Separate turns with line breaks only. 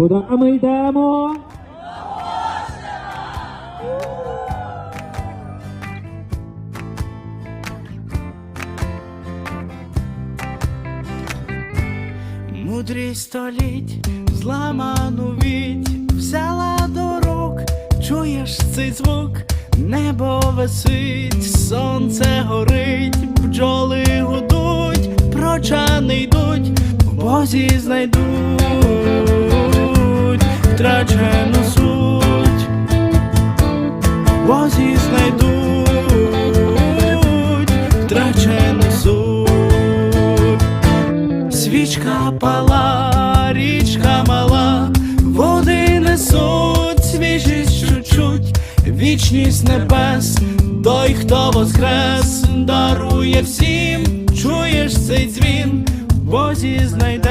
Куди? Ми йдемо.
Мудрість століть, зламану відь, взяла до рук, чуєш цей звук, небо висить, сонце горить, бджоли гудуть, прочани йдуть, в Бозі знайдуть втрачену суть, в Бозі знайдуть втрачену суть. Свічка пала, річка мала, води несуть, свіжість чуть-чуть, вічність небес, той, хто воскрес, дарує всім, чуєш цей дзвін, в Бозі знайдеш.